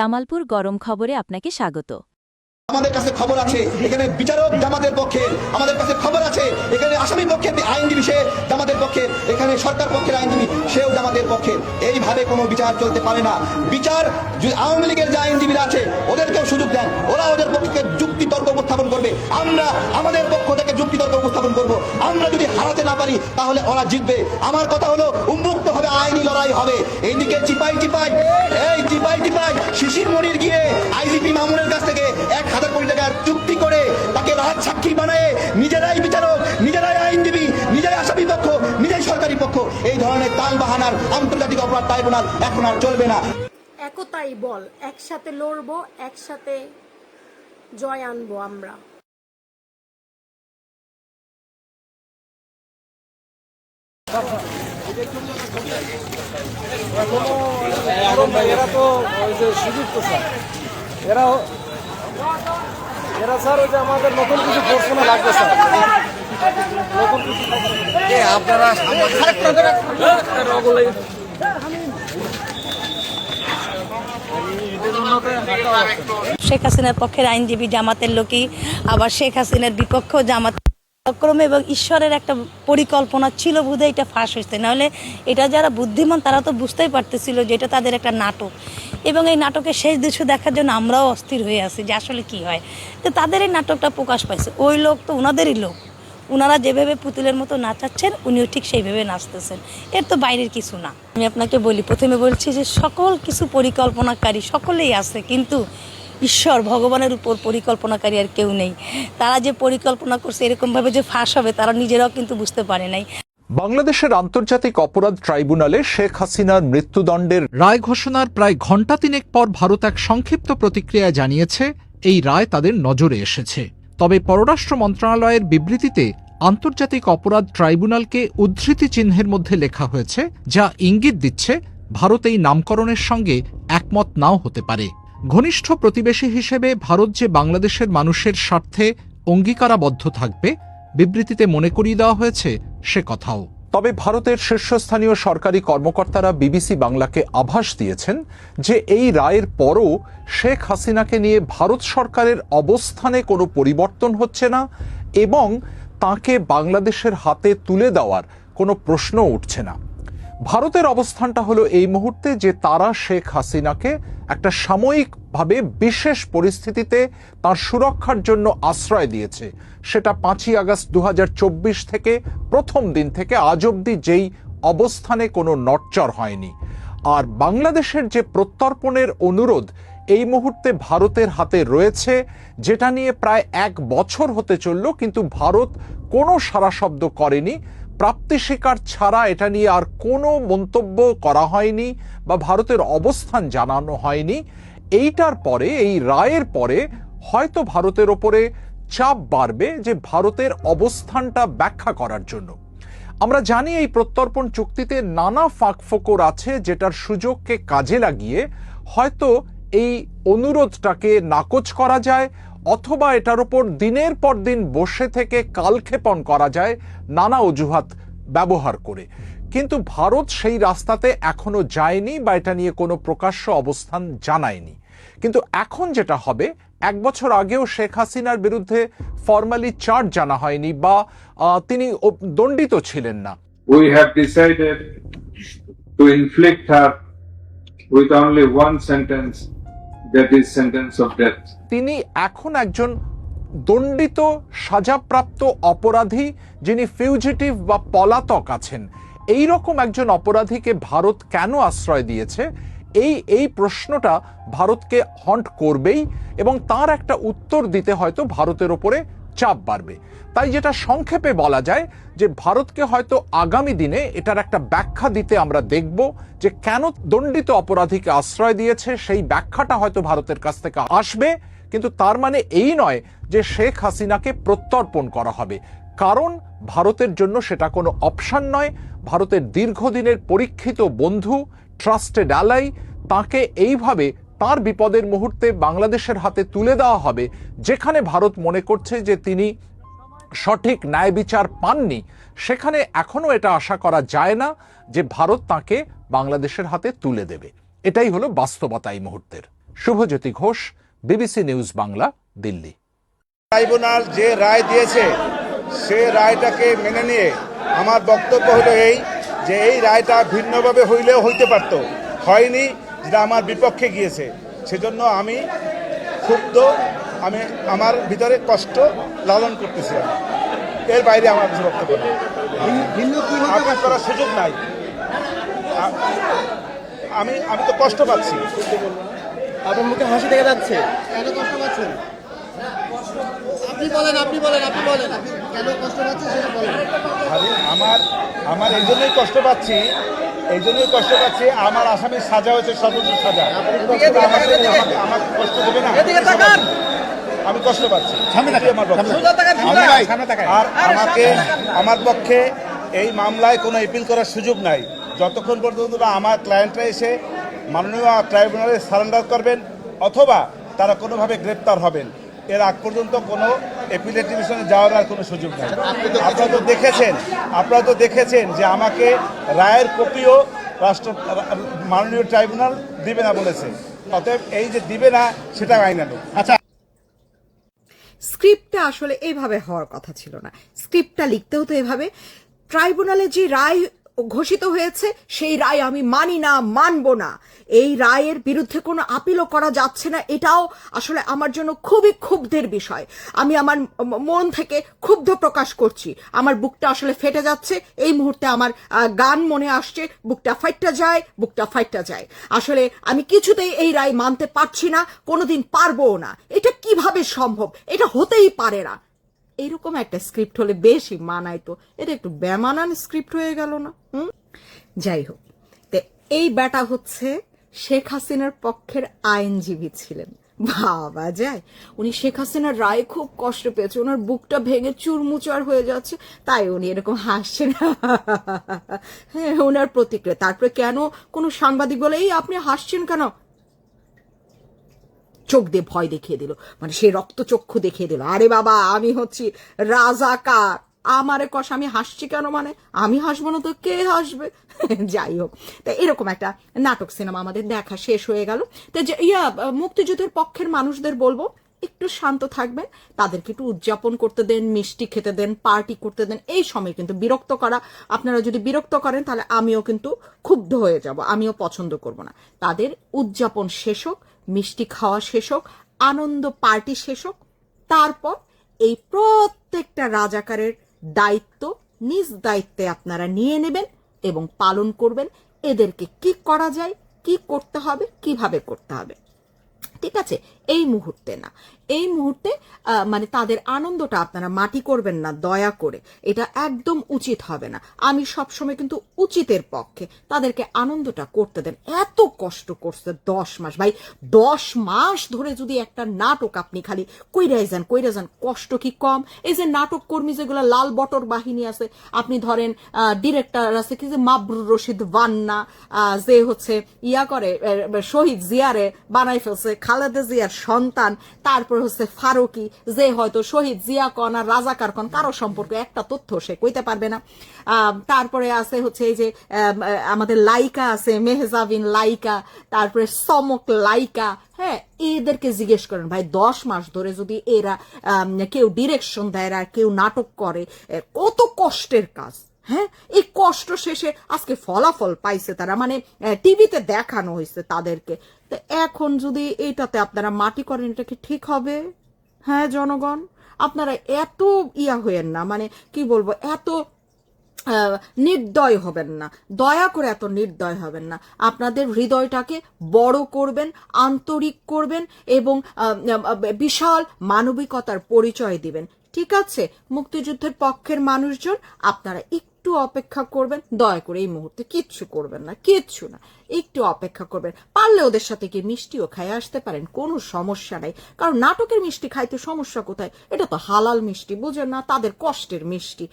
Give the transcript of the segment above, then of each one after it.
জামালপুর গরম খবরে আপনাকে স্বাগত। আমাদের কাছে খবর আছে, এখানে বিচারক জামাতের পক্ষে, আমাদের কাছে খবর আছে, এখানে আসামি পক্ষে আইনজীবী, সে জামাতের পক্ষে, এখানে সরকার পক্ষের আইনজীবী, সেও জামাতের পক্ষে। এইভাবে কোনো বিচার চলতে পারে না। বিচার আওয়ামী লীগের যে আইনজীবীরা আছে, ওদেরকেও সুযোগ দেন। ওরা ওদের পক্ষে যুক্তি তর্ক উপস্থাপন করবে। আমরা আমাদের পক্ষ থেকে যুক্তি তর্ক উপস্থাপন করব। আমরা যদি হারাতে না পারি, তাহলে ওরা জিতবে। আমার কথা হলো উন্মুক্ত হবে আইনি লড়াই হবে। এইদিকে চিপাই চিপাই, এই চিপাই চিপাই, শিশির মনির গিয়ে আইজিপি মামুনের কাছ থেকে এক হাজার কোটি টাকার চুক্তি করে তাকে রাজ সাক্ষী বানায়। নিজেরাই বিচারক, নিজেরাই আইনজীবী, নিজেরাই আসামি পক্ষ নিজেই সরকারি পক্ষ। এই ধরনের তাল বাহানার আন্তর্জাতিক অপরাধ ট্রাইব্যুনাল এখন আর চলবে না। একতাই বল, একসাথে লড়বো, একসাথে জয় আনব আমরা। শেখ হাসিনার পক্ষের আইনজীবী জামাতের লোকই আবার শেখ হাসিনার বিপক্ষ জামাত ক্রমে এবং ঈশ্বরের একটা পরিকল্পনা ছিল বুধে এটা ফাঁস হয়েছে। নাহলে এটা যারা বুদ্ধিমান, তারা তো বুঝতেই পারতেছিল যে এটা তাদের একটা নাটক। এবং এই নাটকের শেষ দৃশ্য দেখার জন্য আমরাও অস্থির হয়ে আছি যে আসলে কি হয়। তো তাদের এই নাটকটা প্রকাশ পাইছে। ওই লোক তো ওনাদেরই লোক। ওনারা যেভাবে পুতুলের মতো নাচাচ্ছেন, উনিও ঠিক সেইভাবে নাচতেছেন। এর তো বাইরের কিছু না। আমি আপনাকে বলি, প্রথমে বলছি যে সকল কিছু পরিকল্পনাকারী সকলেই আছে, কিন্তু ঈশ্বর, ভগবানের উপর পরিকল্পনাকারী আর কেউ নেই। তারা যে পরিকল্পনা করছে, এরকমভাবে যে ফাঁস হবে, তারা নিজেরাও কিন্তু বুঝতে পারে নাই। বাংলাদেশের আন্তর্জাতিক অপরাধ ট্রাইব্যুনালে শেখ হাসিনার মৃত্যুদণ্ডের রায় ঘোষণার প্রায় ঘণ্টা তিনেক পর ভারত এক সংক্ষিপ্ত প্রতিক্রিয়া জানিয়েছে, এই রায় তাদের নজরে এসেছে। তবে পররাষ্ট্র মন্ত্রণালয়ের বিবৃতিতে আন্তর্জাতিক অপরাধ ট্রাইব্যুনালকে উদ্ধৃতি চিহ্নের মধ্যে লেখা হয়েছে, যা ইঙ্গিত দিচ্ছে, ভারত এই নামকরণের সঙ্গে একমত নাও হতে পারে। ঘনিষ্ঠ প্রতিবেশী হিসেবে ভারত যে বাংলাদেশের মানুষের স্বার্থে অঙ্গীকারাবদ্ধ থাকবে, বিবৃতিতে মনে করিয়ে দেওয়া হয়েছে সে কথাও। তবে ভারতের শীর্ষস্থানীয় সরকারি কর্মকর্তারা বিবিসি বাংলাকে আভাস দিয়েছেন যে এই রায়ের পরও শেখ হাসিনাকে নিয়ে ভারত সরকারের অবস্থানে কোনো পরিবর্তন হচ্ছে না এবং তাকে বাংলাদেশের হাতে তুলে দেওয়ার কোনো প্রশ্ন উঠছে না। ভারতের অবস্থানটা হলো এই মুহূর্তে যে তারা শেখ হাসিনাকে একটা সাময়িকভাবে বিশেষ পরিস্থিতিতে তার সুরক্ষার জন্য আশ্রয় দিয়েছে। সেটা পাঁচই আগস্ট দু হাজার চব্বিশ থেকে প্রথম দিন থেকে আজ অবধি যেই অবস্থানে কোনো নটচর হয়নি। আর বাংলাদেশের যে প্রত্যর্পণের অনুরোধ এই মুহূর্তে ভারতের হাতে রয়েছে, যেটা নিয়ে প্রায় এক বছর হতে চলল, কিন্তু ভারত কোনো সারা শব্দ করেনি। প্রাপ্তি স্বীকার ছাড়া এটা নিয়ে আর কোনো মন্তব্য করা হয়নি বা ভারতের অবস্থান জানানো হয়নি। এইটার পরে, এই রায়ের পরে হয়তো ভারতের ওপরে চাপ বাড়বে যে ভারতের অবস্থানটা ব্যাখ্যা করার জন্য। আমরা জানি এই প্রত্যর্পণ চুক্তিতে নানা ফাঁকফোকর আছে যেটার সুযোগকে কাজে লাগিয়ে হয়তো এই অনুরোধটাকে নাকচ করা যায় অথবা এটার উপর দিনের পর দিন বসে থেকে কালক্ষেপণ করা যায় নানা অজুহাত ব্যবহার করে। কিন্তু ভারত সেই রাস্তাতে এখনও যায়নি বা এটা নিয়ে কোনো প্রকাশ্য অবস্থান জানায়নি। কিন্তু এখন যেটা হবে এক বছর আগেও শেখ হাসিনার বিরুদ্ধে ফর্মালি চার্জ জানা হয়নি বা তিনি দণ্ডিত ছিলেন না। We have decided to inflict her with only one sentence, তিনি এখন একজন দণ্ডিত, সাজাপ্রাপ্ত অপরাধী যিনি ফিউজিটিভ বা পলাতক আছেন। এই রকম একজন অপরাধীকে ভারত কেন আশ্রয় দিয়েছে? এই এই প্রশ্নটা ভারতকে হন্ট করবেই এবং তার একটা উত্তর দিতে হয়তো ভারতের ওপরে চাপ বাড়বে। তাই যেটা সংক্ষেপে বলা যায় যে ভারতকে হয়তো আগামী দিনে এটার একটা ব্যাখ্যা দিতে আমরা দেখব যে কেন দণ্ডিত অপরাধীকে আশ্রয় দিয়েছে, সেই ব্যাখ্যাটা হয়তো ভারতের কাছ থেকে আসবে। কিন্তু তার মানে এই নয় যে শেখ হাসিনাকে প্রত্যর্পণ করা হবে। কারণ ভারতের জন্য সেটা কোনো অপশন নয়। ভারতের দীর্ঘদিনের পরীক্ষিত বন্ধু, ট্রাস্টেড অ্যালাই তাকে এইভাবে তার বিপদের মুহূর্তে বাংলাদেশের হাতে তুলে দেওয়া হবে, যেখানে ভারত মনে করছে যে তিনি সঠিক ন্যায় বিচার পাননি। সেখানে এখনও এটা আশা করা যায় না যে ভারত তাকে বাংলাদেশের হাতে তুলে দেবে। এটাই হলো বাস্তবতা এই মুহূর্তের। Subhajyoti Ghosh, BBC news Bangla, Delhi. Tribunal যে রায় দিয়েছে, সে রায়টাকে মেনে নিয়ে আমার বক্তব্য হলো এই যে এই রায়টা ভিন্নভাবে হইলেও হইতে পারত। হয়নি যেটা আমার বিপক্ষে গিয়েছে। সেজন্য আমি ক্ষুব্ধ আমি আমার ভিতরে কষ্ট লালন করতেছিলাম এর বাইরে আমার কিছু বক্তব্য আপিল করার সুযোগ নাই। আমি আমি তো কষ্ট পাচ্ছি। আপনার মুখে হাসি দেখা যাচ্ছে। কেন কষ্ট পাচ্ছেন? আপনি বলেন আপনি বলেন আপনি বলেন কেন কষ্ট পাচ্ছেন সেটা বলেন আমার আমার এই জন্যই কষ্ট পাচ্ছি এই জন্যই কষ্ট পাচ্ছি আমার আসামির সাজা হয়েছে সর্বোচ্চ সাজা। আমাকে কষ্ট দেবে না। আমি কষ্ট পাচ্ছি। আমার আর আমাকে আমার পক্ষে এই মামলায় কোনো এপিল করার সুযোগ নাই। যতক্ষণ পর্যন্ত আমার ক্লায়েন্টরা এসে মাননীয় ট্রাইব্যুনালে সারেন্ডার করবেন অথবা তারা কোনোভাবে গ্রেপ্তার হবেন। এর আগ পর্যন্ত কোনো এপিলেট ডিভিশনে যাওয়ার আর কোনো সুযোগ নেই। আপনারা তো দেখেছেন আপনারা তো দেখেছেন যে আমাকে রায়ের কপিও রাষ্ট্র মাননীয় ট্রাইব্যুনাল দিবে না বলেছে। অতএব এই যে দিবে না সেটা আইনানুক স্ক্রিপ্টটা আসলে এইভাবে হওয়ার কথা ছিল না। স্ক্রিপ্টটা লিখতেও তো এভাবে। ট্রাইব্যুনালে যে রায় ঘোষিত হয়েছে, সেই রায় আমি মানি না, মানব না। এই রায়ের বিরুদ্ধে কোনো আপিলও করা যাচ্ছে না, এটাও আসলে আমার জন্য খুবই ক্ষুব্ধের বিষয়। আমি আমার মন থেকে ক্ষুব্ধ প্রকাশ করছি। আমার বুকটা আসলে ফেটে যাচ্ছে, এই মুহূর্তে আমার গান মনে আসছে, বুকটা ফাইটটা যায়, বুকটা ফাইটটা যায়। আসলে আমি কিছুতেই এই রায় মানতে পারছি না, কোনোদিন পারবও না। এটা কীভাবে সম্ভব? এটা হতেই পারে না। এরকম একটা স্ক্রিপ্ট হলে বেশি মানায় তো এটা একটু বেমানান স্ক্রিপ্ট হয়ে গেল না, হুম? যাই হোক, তো এই ব্যাটা হচ্ছে শেখ হাসিনার পক্ষের আইনজীবী ছিলেন। ভাবা যায়, উনি শেখ হাসিনার রায় খুব কষ্ট পেয়েছে ওনার বুকটা ভেঙে চুরমুচার হয়ে যাচ্ছে, তাই উনি এরকম হাসছেন। হ্যাঁ ওনার প্রতিক্রিয়া, তারপরে কেন কোনো সাংবাদিক বলে, এই আপনি হাসছেন কেন? চোখ দিয়ে ভয় দেখিয়ে দিল। মানে সে রক্তচক্ষু দেখিয়ে দিল। আরে বাবা, আমি হচ্ছি রাজাকার। আমারে কষ, আমি হাসছি কেন মানে? আমি হাসবো না তো কে হাসবে? যাই হোক। তা এরকম একটা নাটক সিনেমা আমাদের দেখা শেষ হয়ে গেল। তো ইয়া, মুক্তিযুদ্ধের পক্ষের মানুষদের বলব, একটু শান্ত থাকবেন। তাদেরকে একটু উদযাপন করতে দেন, মিষ্টি খেতে দেন, পার্টি করতে দেন। এই সময় কিন্তু বিরক্ত করা, আপনারা যদি বিরক্ত করেন, তাহলে আমিও কিন্তু ক্ষুব্ধ হয়ে যাব। আমিও পছন্দ করব না। তাদের উদযাপন শেষ হোক। মিষ্টি খাওয়া শেষ হোক, আনন্দ পার্টি শেষ হোক, তারপর এই প্রত্যেকটা রাজাকারের দায়িত্ব নিজ দায়িত্বে আপনারা নিয়ে নেবেন এবং পালন করবেন। এদেরকে কি করা যায়, কি করতে হবে, কীভাবে করতে হবে? ঠিক আছে? এই মুহূর্তে না। এই মুহূর্তে মানে তাদের আনন্দটা আপনারা মাটি করবেন না, দয়া করে। এটা একদম উচিত হবে না। আমি সবসময় কিন্তু উচিতের পক্ষে তাদেরকে আনন্দটা করতে দেন। এত কষ্ট করছে দশ মাস। ভাই, দশ মাস ধরে যদি একটা নাটক আপনি খালি কইরাই যান, কইরা যান, কষ্ট কি কম? এই যে নাটক কর্মী যেগুলো লাল বটর বাহিনী আছে, আপনি ধরেন ডিরেক্টর আছে কি যে মাবরুর রশিদ বান্না যে হচ্ছে ইয়া করে শহীদ জিয়ারে বানাই ফেলছে, খালেদা জিয়ার সন্তান, তারপর হচ্ছে ফারুকি, যে হয়তো শহীদ জিয়া কন আর রাজাকার কন, কারও সম্পর্কে একটা তথ্য সে কইতে পারবে না। তারপরে আছে হচ্ছে এই যে আমাদের লাইকা আছে, মেহজাবিন লাইকা, তারপরে সমক লাইকা। হ্যাঁ এদেরকে জিজ্ঞেস করেন, ভাই, দশ মাস ধরে যদি এরা কেউ ডিরেকশন দেয় কেউ নাটক করে কত কষ্টের কাজ? হ্যাঁ? এই কষ্ট শেষে আজকে ফলাফল পাইছে তারা। মানে টিভিতে দেখানো হয়েছে তাদেরকে। তো এখন যদি এইটাতে আপনারা মাটি করেন, এটা কি ঠিক হবে? হ্যাঁ জনগণ? আপনারা এত ইয়া হইয়েন না। মানে কি বলব, এত নির্দয় হবেন না। দয়া করে এত নির্দয় হবেন না। আপনাদের হৃদয়টাকে বড় করবেন, আন্তরিক করবেন এবং বিশাল মানবিকতার পরিচয় দিবেন। ঠিক আছে, মুক্তিযুদ্ধের পক্ষের মানুষজন, আপনারা একটু অপেক্ষা করবেন, দয়া করে এই মুহূর্তে কিচ্ছু করবেন না, কিচ্ছু না, একটু অপেক্ষা করবেন। পারলে ওদের সাথে গিয়ে মিষ্টিও খাই আসতে পারেন, কোনো সমস্যা নাই। কারণ নাটকের মিষ্টি খাইতে সমস্যা কোথায়? এটা তো হালাল মিষ্টি, বুঝেন না, তাদের কষ্টের মিষ্টি।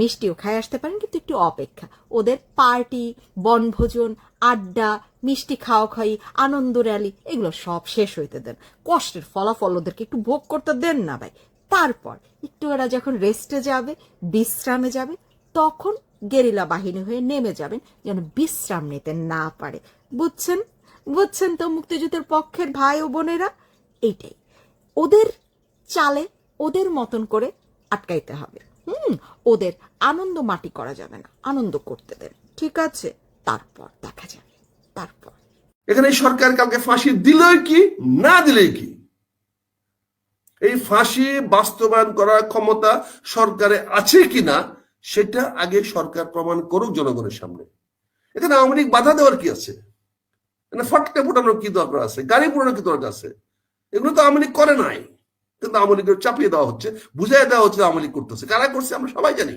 মিষ্টিও খাই আসতে পারেন, কিন্তু একটু অপেক্ষা। ওদের পার্টি, বনভোজন, আড্ডা, মিষ্টি খাওয়া খাই আনন্দ র্যালি, এগুলো সব শেষ হইতে দেন। কষ্টের ফলাফল ওদেরকে একটু ভোগ করতে দেন না ভাই। তারপর একটু ওরা যখন রেস্টে যাবে, বিশ্রামে যাবে, তখন গেরিলা বাহিনী হয়ে নেমে যাবেন, যেন বিশ্রাম নিতে না পারে। বুঝছেন? বুঝছেন তো মুক্তিযুদ্ধের পক্ষের ভাই ও বোনেরা? এইটাই। ওদের চালে, ওদের মতন করে আটকাইতে হবে। হুম? ওদের আনন্দ মাটি করা যাবে না। আনন্দ করতে দেন। ঠিক আছে? তারপর দেখা যাবে। তারপর। এখানে সরকার কাউকে ফাঁসি দিলই কি, না দিলেই কি? এই ফাঁসি বাস্তবায়ন করার ক্ষমতা সরকারে আছে কিনা, সেটা আগে সরকার প্রমাণ করুক জনগণের সামনে। এখানে আওয়ামী লীগ বাধা দেওয়ার কি আছে? ফটকা ফোটানোর কি দরকার আছে? গাড়ি পোড়ানোর কি দরকার আছে? এগুলো তো আওয়ামী লীগ করে নাই, কিন্তু আওয়ামী লীগের চাপিয়ে দেওয়া হচ্ছে, বুঝাই দেওয়া হচ্ছে আওয়ামী লীগ করতেছে। কারা করছে আমরা সবাই জানি।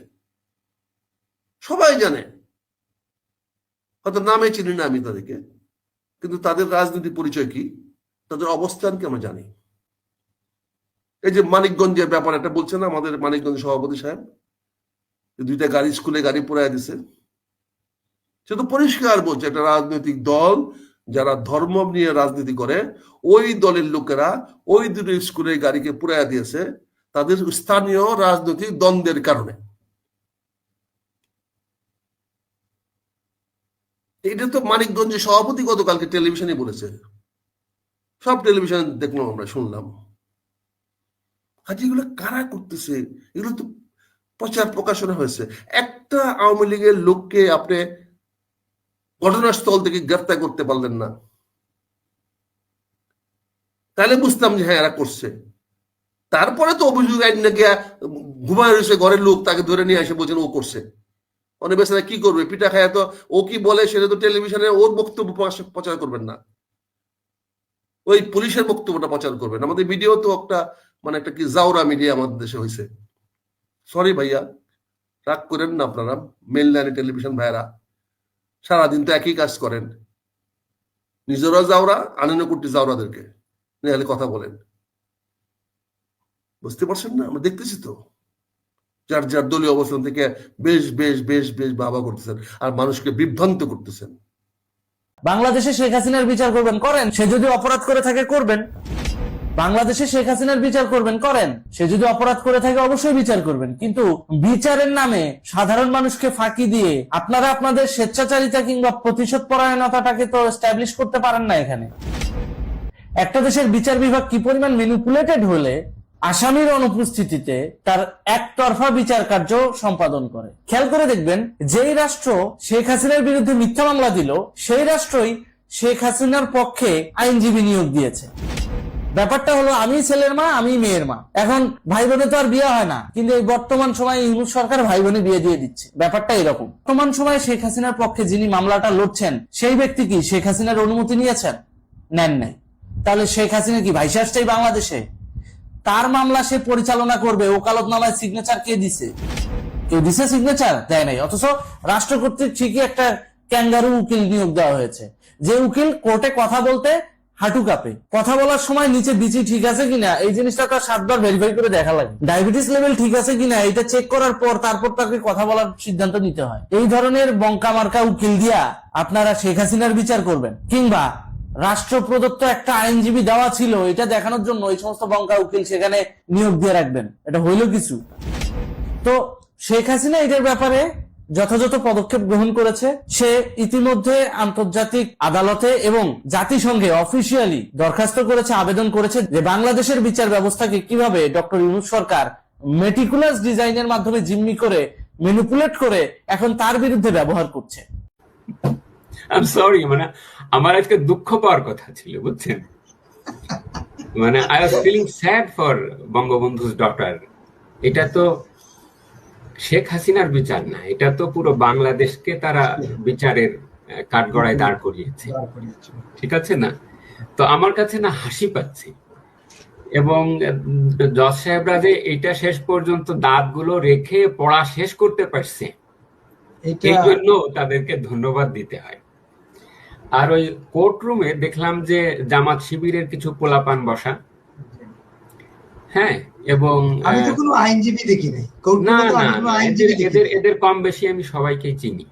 সবাই জানে। হয়তো নামে চিনি না আমি তাদেরকে, কিন্তু তাদের রাজনীতি পরিচয় কি? তাদের অবস্থান কি আমরা জানি? এই যে মানিকগঞ্জের ব্যাপার একটা বলছেন আমাদের মানিকগঞ্জ সভাপতি সাহেব? দুইটা গাড়ি স্কুলে গাড়ি পুরাই দিছে। সে তো পরিষ্কার বলছে, একটা রাজনৈতিক দল যারা ধর্ম নিয়ে রাজনীতি করে, ওই দলের লোকেরা ওই দুটো স্কুলের গাড়িকে পুরাই দিয়েছে, তাদের স্থানীয় রাজনৈতিক দ্বন্দ্বের কারণে। এটা তো মানিকগঞ্জের সভাপতি গতকালকে টেলিভিশনে বলেছে। সব টেলিভিশন দেখলাম আমরা, শুনলাম। আজ এগুলো কারা করতেছে, এগুলো তো প্রচার প্রকাশনা হয়েছে। একটা আওয়ামী লীগের লোককে আপনি ঘটনাস্থল থেকে গ্রেফতার করতে পারলেন না। তাহলে বুঝতাম যে হ্যাঁ এরা করছে। তারপরে তো অভিযোগ আইন নাকি ঘুমায় রয়েছে, ঘরের লোক তাকে ধরে নিয়ে এসে বলছেন ও করছে। অনেক বেচারা কি করবে? পিঠা খায় তো, ও কি বলে সেটা তো টেলিভিশনে ওর বক্তব্য প্রচার করবেন না। ওই পুলিশের বক্তব্যটা প্রচার করবেন। আমাদের মিডিয়াও তো একটা মানে একটা কি জাউরা মিডিয়া আমাদের দেশে হয়েছে সরি ভাইয়া, রাগ করেন না আপনারা মেল লাইনে টেলিভিশন ভাইয়েরা। সারাদিন তো একই কাজ করেন। নিজেরা যাওরা আনন্দ করতে যাওরাদেরকে নেহালে কথা বলেন। বুঝতে পারছেন না? আমরা দেখতেছি তো। যার যার দলীয় অবস্থান থেকে বেশ বেশ বেশ বেশ বাবা করতেছেন আর মানুষকে বিভ্রান্ত করতেছেন। বাংলাদেশে শেখ হাসিনার বিচার করবেন, করেন। সে যদি অপরাধ করে থাকে, করবেন। বাংলাদেশে শেখ হাসিনার বিচার করবেন, করেন। সে যদি অপরাধ করে থাকে, অবশ্যই বিচার করবেন। কিন্তু বিচারের নামে সাধারণ মানুষকে ফাঁকি দিয়ে আপনারা আপনাদের স্বেচ্ছাচারিতা কিংবা প্রতিশোধ পরায়ণতাটাকে তো স্ট্যাবলিশ করতে পারেন না এখানে। একটা দেশের বিচার বিভাগ কি পরিমাণ ম্যানিপুলেটেড হলে আসামির অনুপস্থিতিতে তার একতরফা বিচার কার্য সম্পাদন করে। খেয়াল করে দেখবেন, যেই রাষ্ট্র শেখ হাসিনার বিরুদ্ধে মিথ্যা মামলা দিল, সেই রাষ্ট্রই শেখ হাসিনার পক্ষে আইনজীবী নিয়োগ দিয়েছে। ব্যাপারটা হলো, আমি ছেলের মা, আমি মেয়ের মা। এখন ভাই বোনে তো আর বিয়ে হয় না, কিন্তু এই বর্তমান সময়ে ইউনুস সরকার ভাই বোনে বিয়ে দিয়ে দিচ্ছে। ব্যাপারটা এরকম। বর্তমান সময়ে শেখ হাসিনার পক্ষে যিনি মামলাটা লড়ছেন, সেই ব্যক্তি কি শেখ হাসিনার অনুমতি নিয়েছেন? নেন নাই। তাহলে শেখ হাসিনা কি ভাইসে আসছে বাংলাদেশে? তার মামলা সে পরিচালনা করবে, ওকালতনামায় সিগনেচার কে দিছে? কেউ দিছে সিগনেচার দেয় নাই। অথচ রাষ্ট্র কর্তৃক ঠিকই একটা ক্যাঙ্গারু উকিল নিয়োগ দেওয়া হয়েছে। যে উকিল কোর্টে কথা বলতে হাঁটু কাঁপে। কথা বলার সময় নিচে বিচি ঠিক আছে কিনা, এই জিনিসটা তার সাতবার ভেরিফাই করে দেখা লাগে। ডায়াবেটিস লেভেল ঠিক আছে কিনা, এটা চেক করার পর তারপর তাকে কথা বলার সিদ্ধান্ত নিতে হয়। এই ধরনের বঙ্কা মার্কা উকিল দিয়া আপনারা শেখ হাসিনার বিচার করবেন। কিংবা রাষ্ট্র প্রদত্ত একটা আইনজীবী দেওয়া ছিল, এটা দেখানোর জন্য এই সমস্ত বঙ্কা উকিল সেখানে নিয়োগ দিয়ে রাখবেন। এটা হইল কিছু। তো শেখ হাসিনা এটার ব্যাপারে যথাযথ পদক্ষেপ গ্রহণ করেছে, সে ইতিমধ্যে আন্তর্জাতিক আদালতে এবং জাতিসংঘে অফিসিয়ালি দরখাস্ত করেছে, আবেদন করেছে যে বাংলাদেশের বিচার ব্যবস্থাকে কীভাবে ডক্টর ইউনুস সরকার মেটিকুলাস ডিজাইনের মাধ্যমে জিম্মি করে ম্যানিপুলেট করে এখন তার বিরুদ্ধে ব্যবহার করছে। আই সরি মানে আমার আজকে দুঃখ পাওয়ার কথা ছিল, বুঝছেন? মানে I was feeling sad for বঙ্গবন্ধুর ডটার এটা তো শেখ হাসিনার বিচার না এটা তো পুরো বাংলাদেশকে তারা বিচারের কাঠগড়ায় দাঁড় করিয়েছে। ঠিক আছে না? তো আমার কাছে না হাসি পাচ্ছে। এবং জজ সাহেবরা যে এটা শেষ পর্যন্ত দাঁতগুলো রেখে পড়া শেষ করতে পারছে এই জন্য তাদেরকে ধন্যবাদ দিতে হয়। আর ওই কোর্ট রুমে দেখলাম যে জামাত শিবিরের কিছু পোলাপান বসা। হ্যাঁ এবং আমি তো কোনো আইনজীবী দেখি নাই না না এদের এদের কম বেশি আমি সবাইকেই চিনি।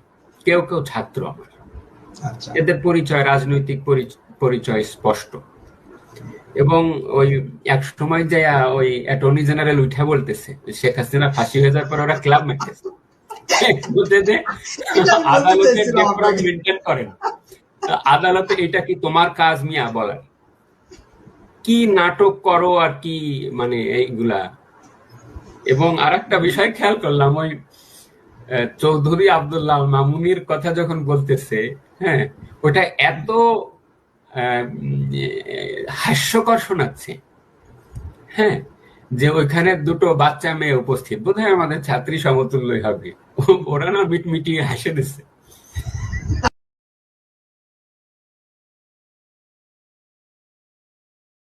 কেউ কেউ ছাত্র আমার। আচ্ছা। এদের পরিচয় রাজনৈতিক পরি- পরিচয় স্পষ্ট। এবং ওই এক সময় যে ওই অ্যাটর্নি জেনারেল উঠে বলতেছে শেখ হাসিনা ফাঁসি হয়ে যাওয়ার পর ওরা ক্লাব মেটেছে। মেনটেন করেন। আদালতে এটা কি তোমার কাজ মিয়া বলার কি নাটক করো আর কি মানে এইগুলা? এবং আরেকটা বিষয় খেয়াল করলাম, ওই চৌধুরী আব্দুল্লাহ মামুনির কথা যখন বলতেছে হ্যাঁ ওটা এত হাস্যকর শোনাচ্ছে হ্যাঁ যে ওইখানে দুটো বাচ্চা মেয়ে উপস্থিত। বোধহয় আমাদের ছাত্রী সমতুল্যই হবে। ওরা না মিটমিটিয়ে হাসে দিচ্ছে।